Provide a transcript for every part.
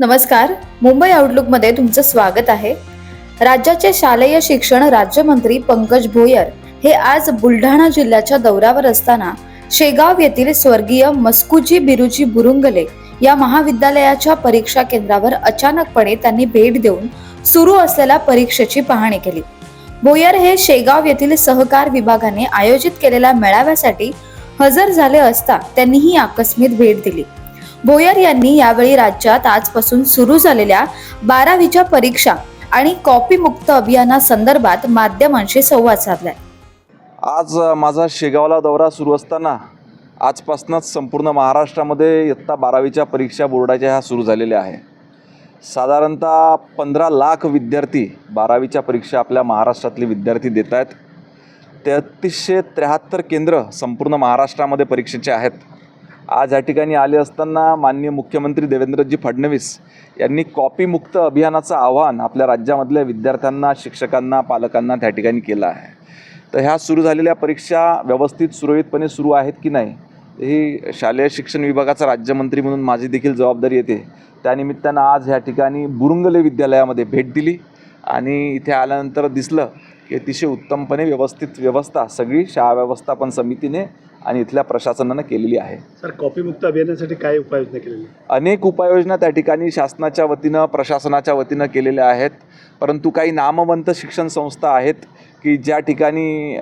नमस्कार. मुंबई आउटलुकमध्ये तुमचं स्वागत आहे. राज्याचे शालेय शिक्षण राज्यमंत्री पंकज भोयर हे आज बुलढाणा जिल्ह्याच्या दौऱ्यावर असताना शेगाव येथील स्वर्गीय मस्कुजी बिरुजी बुरुंगले या महाविद्यालयाच्या परीक्षा केंद्रावर अचानकपणे त्यांनी भेट देऊन सुरू असलेल्या परीक्षेची पाहणी केली. भोयर हे शेगाव येथील सहकार विभागाने आयोजित केलेल्या मेळाव्यासाठी हजर झाले असता त्यांनी ही आकस्मिक भेट दिली. भोयर यांनी यावेळी राज्यात आजपासून सुरू झालेल्या बारावीच्या परीक्षा आणि कॉपी मुक्त अभियानासंदर्भात माध्यमांशी संवाद साधलाय. आज माझा शेगावला दौरा सुरू असताना आजपासूनच संपूर्ण महाराष्ट्रामध्ये इयत्ता बारावीच्या परीक्षा बोर्डाच्या ह्या सुरू झालेल्या आहे. साधारणतः पंधरा लाख विद्यार्थी बारावीच्या परीक्षा आपल्या महाराष्ट्रातले विद्यार्थी देत आहेत तेहतीसशे त्र्याहत्तर केंद्र संपूर्ण महाराष्ट्रामध्ये परीक्षेचे आहेत. आज या ठिकाणी आले असताना माननीय मुख्यमंत्री देवेंद्रजी फडणवीस यांनी कॉपीमुक्त अभियानाचं आव्हान आपल्या राज्यामधल्या विद्यार्थ्यांना शिक्षकांना पालकांना त्या ठिकाणी केलं आहे. तर ह्या सुरू झालेल्या परीक्षा व्यवस्थित सुरळीतपणे सुरू आहेत की नाही ही शालेय शिक्षण विभागाचा राज्यमंत्री म्हणून माझी देखील जबाबदारी येते. त्यानिमित्तानं आज ह्या ठिकाणी बुरुंगले विद्यालयामध्ये भेट दिली आणि इथे आल्यानंतर दिसलं की अतिशय उत्तमपणे व्यवस्थित व्यवस्था सगळी शाळा व्यवस्थापन समितीने आणि इथल्या प्रशासनानं केलेली आहे. सर कॉपीमुक्त अभियानासाठी काय उपाययोजना केलेली? अनेक उपाययोजना त्या ठिकाणी शासनाच्या वतीनं प्रशासनाच्या वतीनं केलेल्या आहेत. परंतु काही नामवंत शिक्षण संस्था आहेत की ज्या ठिकाणी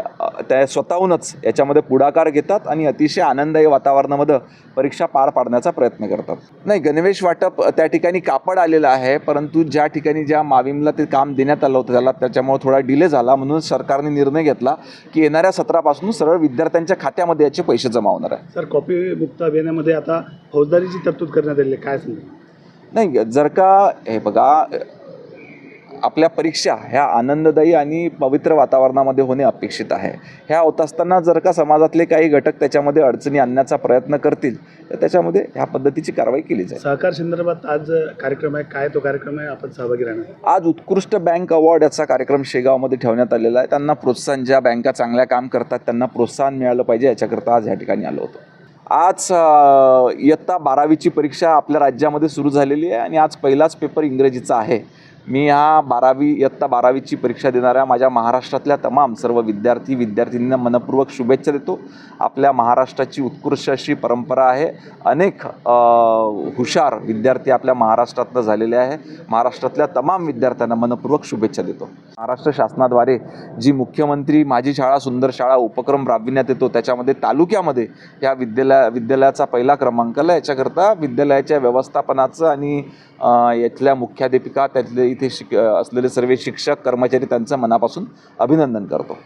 त्या स्वतःहूनच याच्यामध्ये पुढाकार घेतात आणि अतिशय आनंददायी वातावरणामध्ये परीक्षा पार पाडण्याचा प्रयत्न करतात. नाही गणवेश वाटप त्या ठिकाणी कापड आलेलं आहे परंतु ज्या ठिकाणी ज्या माविमला ते काम देण्यात आलं होतं त्याला त्याच्यामुळे थोडा डिले झाला म्हणून सरकारने निर्णय घेतला की येणाऱ्या सत्रापासून सरळ विद्यार्थ्यांच्या खात्यामध्ये याचे पैसे जमा होणार आहे. सर कॉपीमुक्त अभियानामध्ये आता फौजदारीची तरतूद करण्यात आलेली आहे. काय सांगा? नाही जर का हे बघा आपल्या परीक्षा ह्या आनंददायी आणि पवित्र वातावरणामध्ये होणे अपेक्षित आहे. ह्या होत असताना जर का समाजातले काही घटक त्याच्यामध्ये अडचणी आणण्याचा प्रयत्न करतील तर त्याच्यामध्ये ह्या पद्धतीची कारवाई केली जाईल. सहकार संदर्भात आज कार्यक्रम आहे. काय तो कार्यक्रम आहे? आपण सहभागी राहणार आज उत्कृष्ट बँक अवॉर्ड याचा कार्यक्रम शेगावमध्ये ठेवण्यात आलेला आहे. त्यांना प्रोत्साहन ज्या बँका चांगल्या काम करतात त्यांना प्रोत्साहन मिळालं पाहिजे. याच्याकरता आज या ठिकाणी आलो होतो. आज इयत्ता बारावीची परीक्षा आपल्या राज्यामध्ये सुरू झालेली आहे आणि आज पहिलाच पेपर इंग्रजीचा आहे. मी या बारावी इयत्ता बारावीची परीक्षा देणाऱ्या माझ्या महाराष्ट्रातल्या तमाम सर्व विद्यार्थी विद्यार्थिनींना मनपूर्वक शुभेच्छा देतो. आपल्या महाराष्ट्राची उत्कृष्ट अशी परंपरा आहे. अनेक हुशार विद्यार्थी आपल्या महाराष्ट्रातनं झालेले आहे. महाराष्ट्रातल्या तमाम विद्यार्थ्यांना मनपूर्वक शुभेच्छा देतो. महाराष्ट्र शासनाद्वारे जी मुख्यमंत्री माझी शाळा सुंदर शाळा उपक्रम राबविण्यात येतो त्याच्यामध्ये तालुक्यामध्ये या विद्यालया विद्यालयाचा पहिला क्रमांक आला. याच्याकरता विद्यालयाच्या व्यवस्थापनाचं आणि अ, यातल्या मुख्याध्यापिका त्यातले इथे शिक असलेले सर्व शिक्षक कर्मचारी त्यांचं मनापासून अभिनंदन करतो.